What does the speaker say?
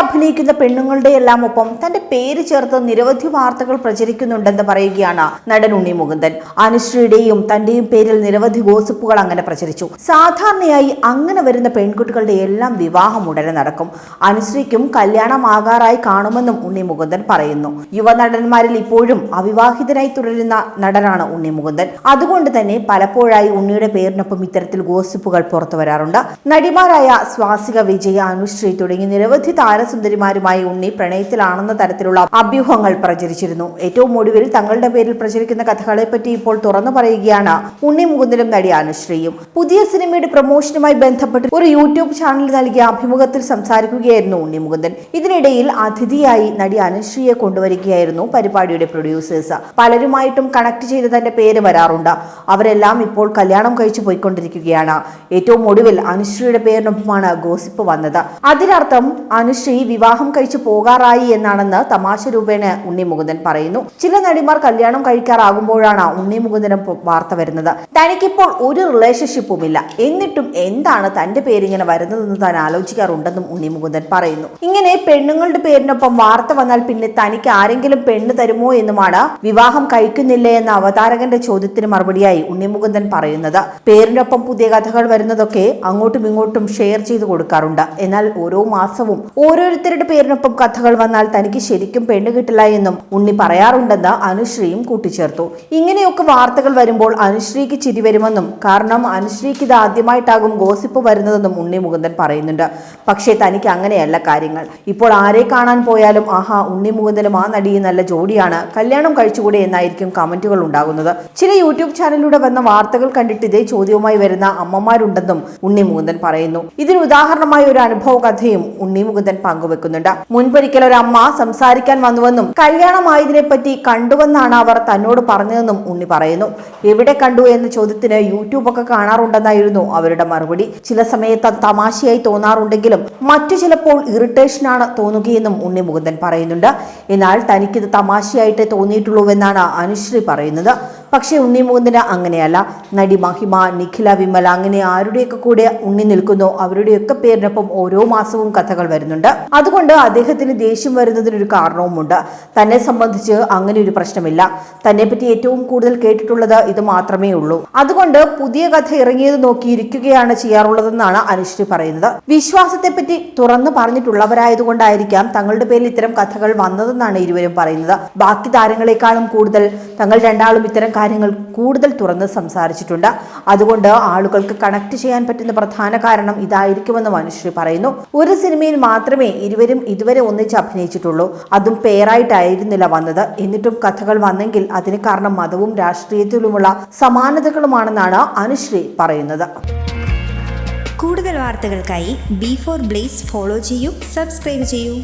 അഭിനയിക്കുന്ന പെണ്ണുങ്ങളുടെ എല്ലാം ഒപ്പം തന്റെ പേര് ചേർത്ത് നിരവധി വാർത്തകൾ പ്രചരിക്കുന്നുണ്ടെന്ന് പറയുകയാണ് നടൻ ഉണ്ണി മുകുന്ദൻ. അനുശ്രീയുടെയും തന്റെയും പേരിൽ നിരവധി ഗോസിപ്പുകൾ അങ്ങനെ പ്രചരിച്ചു. സാധാരണയായി അങ്ങനെ വരുന്ന പെൺകുട്ടികളുടെ എല്ലാം വിവാഹം ഉടനെ നടക്കും. അനുശ്രീക്കും കല്യാണമാകാറായി കാണുമെന്നും ഉണ്ണി മുകുന്ദൻ പറയുന്നു. യുവനടന്മാരിൽ ഇപ്പോഴും അവിവാഹിതനായി തുടരുന്ന നടനാണ് ഉണ്ണി മുകുന്ദൻ. അതുകൊണ്ട് തന്നെ പലപ്പോഴായി ഉണ്ണിയുടെ പേരിനൊപ്പം ഇത്തരത്തിൽ ഗോസിപ്പുകൾ പുറത്തു വരാറുണ്ട്. നടിമാരായ സ്വാസിക വിജയ അനുശ്രീ തുടങ്ങി നിരവധി താരസുന്ദരിമാരുമായി ഉണ്ണി പ്രണയത്തിലാണെന്ന തരത്തിലുള്ള അഭ്യൂഹങ്ങൾ പ്രചരിച്ചിരുന്നു. ഏറ്റവും ഒടുവിൽ തങ്ങളുടെ പേരിൽ പ്രചരിക്കുന്ന കഥകളെ പറ്റി ഇപ്പോൾ തുറന്നു പറയുകയാണ് ഉണ്ണി മുകുന്ദനും നടി അനുശ്രീയും. പുതിയ സിനിമയുടെ പ്രൊമോഷനുമായി ബന്ധപ്പെട്ട് ഒരു യൂട്യൂബ് ചാനൽ നൽകിയ അഭിമുഖത്തിൽ സംസാരിക്കുകയായിരുന്നു ഉണ്ണി മുകുന്ദൻ. ഇതിനിടയിൽ അതിഥിയായി നടി അനുശ്രീയെ കൊണ്ടുവരികയായിരുന്നു പരിപാടിയുടെ പ്രൊഡ്യൂസേഴ്സ്. പലരുമായിട്ടും കണക്ട് ചെയ്ത് തന്റെ പേര് വരാറുണ്ട്. അവരെല്ലാം ഇപ്പോൾ കല്യാണം കഴിച്ചു പോയിക്കൊണ്ടിരിക്കുകയാണ്. ഏറ്റവും ഒടുവിൽ അനുശ്രീയുടെ പേരിനൊപ്പമാണ് ഗോസിപ്പ് വന്നത്. അതിനർത്ഥം അനുശ്രീ വിവാഹം കഴിച്ചു പോകാറായി എന്നാണെന്ന് തമാശ രൂപേണ ഉണ്ണി മുകുന്ദൻ പറയുന്നു. ചില നടിമാർ കല്യാണം കഴിക്കാറാകുമ്പോഴാണ് ഉണ്ണി മുകുന്ദനും വാർത്ത വരുന്നത്. തനിക്കിപ്പോൾ ഒരു റിലേഷൻഷിപ്പും ഇല്ല എന്നിട്ടും എന്താണ് തന്റെ പേരിങ്ങനെ വരുന്നതെന്ന് താൻ ആലോചിക്കാറുണ്ടെന്നും ഉണ്ണി മുകുന്ദൻ പറയുന്നു. ഇങ്ങനെ പെണ്ണുങ്ങളുടെ പേരിനൊപ്പം വാർത്ത വന്നാൽ പിന്നെ തനിക്ക് ആരെങ്കിലും പെണ്ണ് തരുമോ എന്നുമാണ് വിവാഹം കഴിക്കുന്നില്ല എന്ന അവതാരകന്റെ ചോദ്യത്തിന് മറുപടിയായി ഉണ്ണിമുകുന്ദൻ പറയുന്നത്. പേരിനൊപ്പം പുതിയ കഥകൾ വരുന്നതൊക്കെ അങ്ങോട്ടും ഇങ്ങോട്ടും ഷെയർ ചെയ്തു കൊടുക്കാറുണ്ട്. എന്നാൽ ഓരോ മാസവും ഓരോരുത്തരുടെ പേരിനൊപ്പം കഥകൾ വന്നാൽ തനിക്ക് ശരിക്കും പെണ്ണ് കിട്ടില്ല എന്നും ഉണ്ണി പറയാറുണ്ടെന്ന് അനുശ്രീയും കൂട്ടിച്ചേർത്തു. ഇങ്ങനെയൊക്കെ വാർത്തകൾ വരുമ്പോൾ അനുശ്രീക്ക് ചിരി വരുമെന്നും കാരണം അനുശ്രീക്ക് ഇത് ആദ്യമായിട്ടാകും ഗോസിപ്പ് വരുന്നതെന്നും ഉണ്ണി മുകുന്ദൻ പറയുന്നുണ്ട്. പക്ഷേ തനിക്ക് അങ്ങനെയല്ല കാര്യങ്ങൾ. ഇപ്പോൾ ആരെ കാണാൻ പോയാലും ആഹാ ഉണ്ണി മുകുന്ദനും ആ നടിയും നല്ല ജോഡിയാണ്. കല്യാണം കഴിച്ചുകൂടെ എന്നായിരിക്കും കമന്റുകൾ ഉണ്ടാകുന്നത്. ചില യൂട്യൂബ് ചാനലിലൂടെ വന്ന വാർത്തകൾ കണ്ടിട്ട് ഇതേ ചോദ്യവുമായി വരുന്ന അമ്മമാരുണ്ടെന്നും ഉണ്ണി മുകുന്ദൻ പറയുന്നു. ഇതിന് ഉദാഹരണമായ ഒരു അനുഭവ കഥയും ഉണ്ണി മുകുന്ദൻ പങ്കുവെക്കുന്നുണ്ട്. മുൻപൊരിക്കൽ ഒരു അമ്മ സംസാരിക്കാൻ വന്നുവെന്നും കല്യാണമായതിനെ പറ്റി കണ്ടുവെന്നാണ് അവർ തന്നോട് പറഞ്ഞതെന്നും ഉണ്ണി പറയുന്നു. എവിടെ കണ്ടു എന്ന ചോദ്യത്തിന് യൂട്യൂബ് ഒക്കെ കാണാറുണ്ടെന്നായിരുന്നു അവരുടെ മറുപടി. ചില സമയത്ത് തമാശയായി തോന്നാറുണ്ടെങ്കിലും മറ്റു ചിലപ്പോൾ ഇറിറ്റേഷനാണ് തോന്നുകയെന്നും ഉണ്ണി മുകുന്ദൻ പറയുന്നുണ്ട്. എന്നാൽ തനിക്കിത് തമാശയായിട്ടേ തോന്നിയിട്ടുള്ളൂവെന്നാണ് അനുശ്രീ പറയുന്നത്. പക്ഷേ ഉണ്ണി മുകുന്ദന അങ്ങനെയല്ല. നടി മഹിമ നിഖില വിമല അങ്ങനെ ആരുടെയൊക്കെ കൂടെ ഉണ്ണി നിൽക്കുന്നു അവരുടെയൊക്കെ പേരിനൊപ്പം ഓരോ മാസവും കഥകൾ വരുന്നുണ്ട്. അതുകൊണ്ട് അദ്ദേഹത്തിന് ദേഷ്യം വരുന്നതിനൊരു കാരണവുമുണ്ട്. തന്നെ സംബന്ധിച്ച് അങ്ങനെ ഒരു പ്രശ്നമില്ല. തന്നെ പറ്റി ഏറ്റവും കൂടുതൽ കേട്ടിട്ടുള്ളത് ഇത് മാത്രമേ ഉള്ളൂ. അതുകൊണ്ട് പുതിയ കഥ ഇറങ്ങിയത് നോക്കിയിരിക്കുകയാണ് ചെയ്യാറുള്ളതെന്നാണ് അനുശ്രീ പറയുന്നത്. വിശ്വാസത്തെ പറ്റി തുറന്നു പറഞ്ഞിട്ടുള്ളവരായതുകൊണ്ടായിരിക്കാം തങ്ങളുടെ പേരിൽ ഇത്തരം കഥകൾ വന്നതെന്നാണ് ഇരുവരും പറയുന്നത്. ബാക്കി താരങ്ങളെക്കാളും കൂടുതൽ തങ്ങൾ രണ്ടാളും ഇത്തരം കാര്യങ്ങൾ കൂടുതൽ തുറന്ന് സംസാരിച്ചിട്ടുണ്ട്. അതുകൊണ്ട് ആളുകൾക്ക് കണക്ട് ചെയ്യാൻ പറ്റുന്ന പ്രധാന കാരണം ഇതായിരിക്കുമെന്ന് മനുഷ്യർ പറയുന്നു. ഒരു സിനിമയിൽ മാത്രമേ ഇരുവരും ഇതുവരെ ഒന്നിച്ച് അഭിനയിച്ചിട്ടുള്ളൂ. അതും പേരായിട്ടായിരുന്നില്ല വന്നത്. എന്നിട്ടും കഥകൾ വന്നെങ്കിൽ അതിന് കാരണം മതവും രാഷ്ട്രീയത്തിലുമുള്ള സമാനതകളുമാണെന്നാണ് അനുശ്രീ പറയുന്നത്. കൂടുതൽ വാർത്തകൾക്കായി ബി ഫോർ ബ്ലേസ് ഫോളോ ചെയ്യൂ സബ്സ്ക്രൈബ് ചെയ്യൂ.